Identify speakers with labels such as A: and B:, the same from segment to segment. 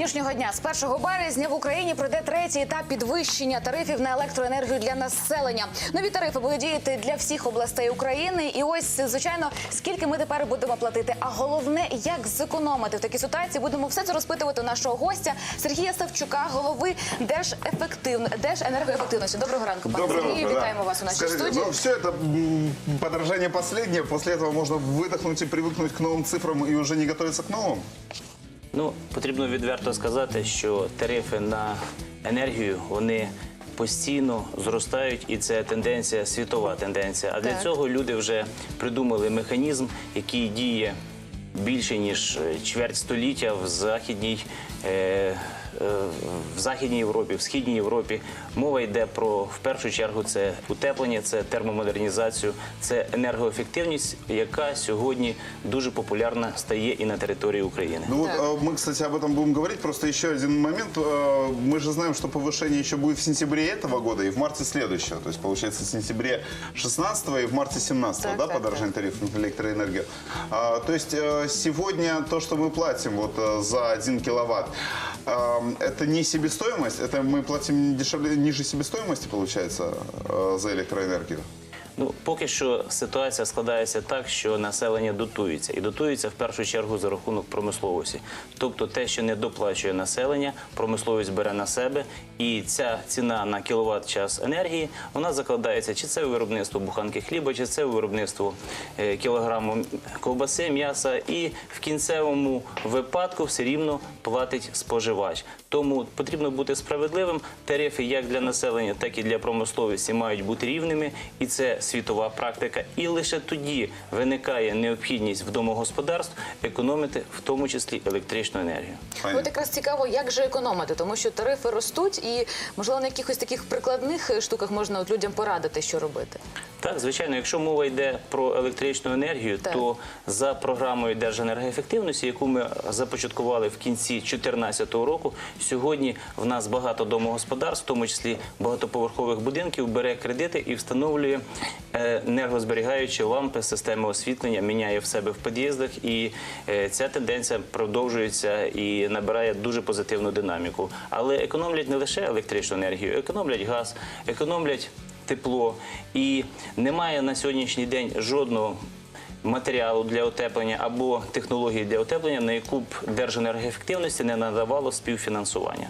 A: Сьогоднішнього дня з 1 березня в Україні пройде третій етап підвищення тарифів на електроенергію для населення. Нові тарифи будуть діяти для всіх областей України. І ось звичайно, скільки ми тепер будемо платити. А головне, як зекономити в такій ситуації. Будемо все це розпитувати у нашого гостя Сергія Савчука, голови Держефективно Держенергоефективності. Доброго ранку, пане
B: Доброе
A: Сергію.
B: утро, да.
A: Вітаємо вас у нашій
B: Скажите,
A: студії.
B: ну, все это м, подорожание последнее, после этого можно выдохнуть и привыкнуть к новым цифрам и уже не готовиться к новым?
C: Ну, потрібно відверто сказати, що тарифи на енергію вони постійно зростають, і це тенденція, світова тенденція. А для
A: Так.
C: цього люди вже придумали механізм, який діє більше ніж чверть століття в західній. Е, в Західній Європі, в Східній Європі мова йде про в першу чергу це утеплення, це термомодернізацію, це енергоефективність, яка сьогодні дуже популярна стає і на території України.
B: Ну вот
A: Так.
B: э, мы, кстати, об этом будем говорить. Просто еще один момент. Э, Мы же знаем, что повышение еще будет в сентябре этого года и в марте следующего. То есть, получается, в сентябре 16 и в марте 17
A: Так,
B: да,
A: так,
B: подорожание тарифов на электроэнергию. А, то есть, э, сегодня то, что мы платим вот э, за 1 киловатт, э, это не себестоимость, это мы платим дешевле, ниже себестоимости, получается, э, за электроэнергию.
C: Ну, поки що ситуація складається так, що населення дотується, і дотується в першу чергу за рахунок промисловості. Тобто те, що не доплачує населення, промисловість бере на себе, і ця ціна на кіловат час енергії вона закладається чи це у виробництво буханки хліба, чи це виробництво е, кілограму ковбаси, м'яса, і в кінцевому випадку все рівно платить споживач. Тому потрібно бути справедливим. Тарифи як для населення, так і для промисловості мають бути рівними, і це світова практика. І лише тоді виникає необхідність в домогосподарств економити, в тому числі електричну енергію.
A: От якраз цікаво, як же економити, тому що тарифи ростуть, і можливо на якихось таких прикладних штуках можна от людям порадити, що робити.
C: Так, звичайно, якщо мова йде про електричну енергію,
A: Так.
C: то за програмою Держенергоефективності, яку ми започаткували в кінці 2014 року, сьогодні в нас багато домогосподарств, в тому числі багатоповерхових будинків, бере кредити і встановлює е, енергозберігаючі лампи, системи освітлення, міняє в себе в під'їздах, і е, ця тенденція продовжується і набирає дуже позитивну динаміку. Але економлять не лише електричну енергію, економлять газ, економлять тепло, і немає на сьогоднішній день жодного матеріалу для утеплення або технології для утеплення, на яку б Держенергоефективності не надавало співфінансування.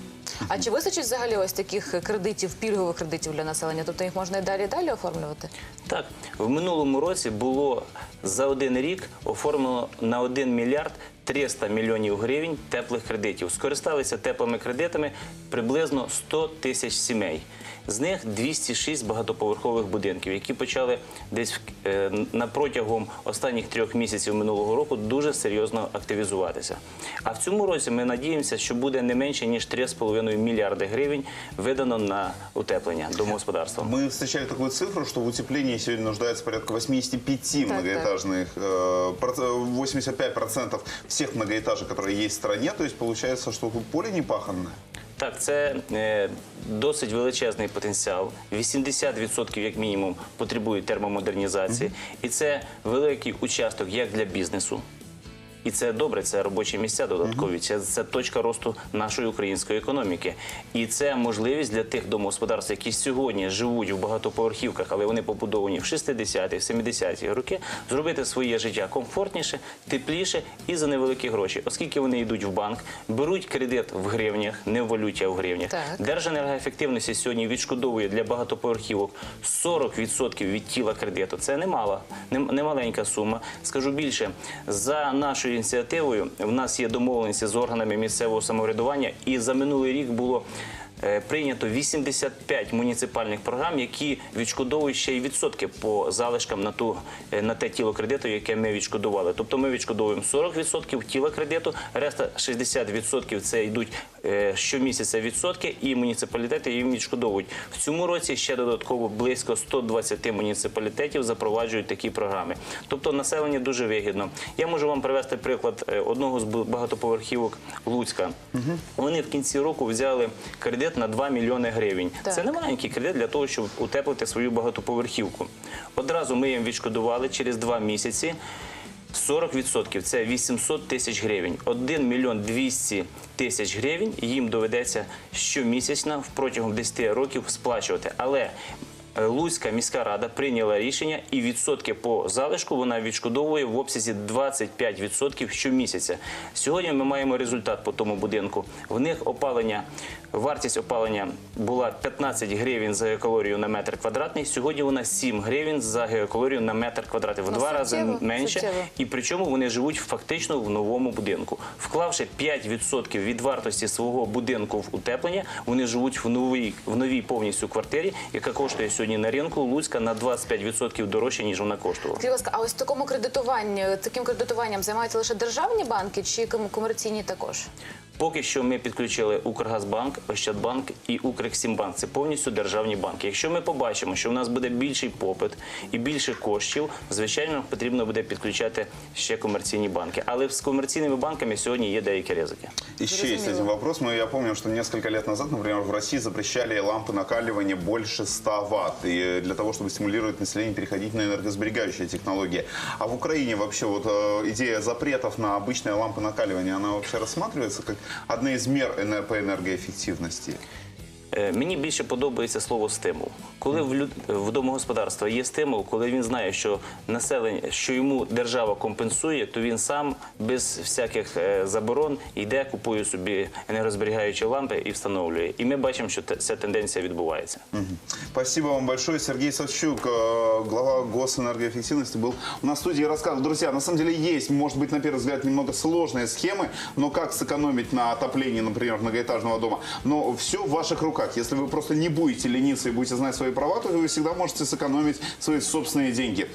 A: А чи вистачить взагалі ось таких кредитів, пільгових кредитів для населення? Тобто їх можна і далі і далі оформлювати?
C: Так, в минулому році було за один рік оформлено на 1 мільярд 300 мільйонів гривень теплих кредитів. Скористалися теплими кредитами приблизно 100 тисяч сімей. З них 206 багатоповерхових будинків, які почали десь е, на протягом останніх трьох місяців минулого року дуже серйозно активізуватися. А в цьому році ми надіємося, що буде не менше ніж 3,5 мільярди гривень видано на утеплення домогосподарствам.
B: Мы встречали такую цифру, что в утеплении сегодня нуждается порядка 85 многоэтажных, э, проц- 85% всех многоэтажек, которые есть в стране. То есть получается, что поле не паханное.
C: Так, це е, досить величезний потенціал. 80% як мінімум потребують термомодернізації, і це великий участок як для бізнесу. І це добре, це робочі місця додаткові. Це, це точка росту нашої української економіки. І це можливість для тих домогосподарств, які сьогодні живуть в багатоповерхівках, але вони побудовані в 60-ті, в 70-ті роки, зробити своє життя комфортніше, тепліше і за невеликі гроші, оскільки вони йдуть в банк, беруть кредит в гривнях, не в валюті, а в гривнях. Держенергоефективності сьогодні відшкодовує для багатоповерхівок 40% від тіла кредиту. Це немала, нем- немаленька сума. Скажу більше, за нашою ініціативою в нас є домовленості з органами місцевого самоврядування, і за минулий рік було. Е, Прийнято 85 муніципальних програм, які відшкодовують ще й відсотки по залишкам на ту е, на те тіло кредиту, яке ми відшкодували. Тобто ми відшкодовуємо 40% тіла кредиту, решта 60% це йдуть е, щомісяця відсотки, і муніципалітети їм відшкодовують. В цьому році ще додатково близько 120 муніципалітетів запроваджують такі програми. Тобто населення дуже вигідно. Я можу вам привести приклад одного з багатоповерхівок Луцька. Вони в кінці року взяли кредит на 2 мільйони гривень.
A: Так.
C: Це не маленький кредит для того, щоб утеплити свою багатоповерхівку. Одразу ми їм відшкодували через 2 місяці. 40% – це 800 тисяч гривень. 1 мільйон 200 тисяч гривень їм доведеться щомісячно протягом 10 років сплачувати. Але Луцька міська рада прийняла рішення, і відсотки по залишку вона відшкодовує в обсязі 25% щомісяця. Сьогодні ми маємо результат по тому будинку. В них опалення, вартість опалення була 15 гривень за геокалорію на метр квадратний. Сьогодні вона 7 гривень за геокалорію на метр квадратний. В
A: Ну,
C: два рази менше.
A: суттєво.
C: І причому вони живуть фактично в новому будинку. Вклавши 5% від вартості свого будинку в утеплення, вони живуть в новій, в новій повністю квартирі, яка коштує сьогодні на ринку Луцька на 25% дорожче, ніж вона коштувала.
A: Скажіть, ласка, а ось такому кредитуванню, таким кредитуванням займаються лише державні банки чи ком- комерційні також?
C: Поки що ми підключили Укргазбанк, Ощадбанк і Укрексімбанк. Це повністю державні банки. Якщо ми побачимо, що у нас буде більший попит і більше коштів, звичайно, потрібно буде підключати ще комерційні банки. Але з комерційними банками сьогодні є деякі ризики.
B: Еще есть один вопрос. Мы, я помню, что несколько лет назад, например, в России запрещали лампы накаливания больше 100 ватт. И для того, чтобы стимулировать население переходить на энергосберегающие технологии. А в Украине вообще вот э, идея запретов на обычные лампы накаливания, она вообще рассматривается как одна из мер эне- по энергоэффективности?
C: Е, Мені більше подобається слово стимул. Коли в, люд... в домогосподарства є стимул, коли він знає, що населення, що йому держава компенсує, то він сам без всяких е, заборон йде, купує собі енергозберігаючі лампи і встановлює. І ми бачимо, що те- ця тенденція відбувається.
B: Спасибо вам большое. Сергей Савчук, э, глава госэнергоэффективности, был у нас в студии и рассказывал. Друзья, на самом деле есть, может быть, на первый взгляд, немного сложные схемы, но как сэкономить на отоплении, например, многоэтажного дома. Но все в ваших руках. Если вы просто не будете лениться и будете знать свои права, то вы всегда можете сэкономить свои собственные деньги.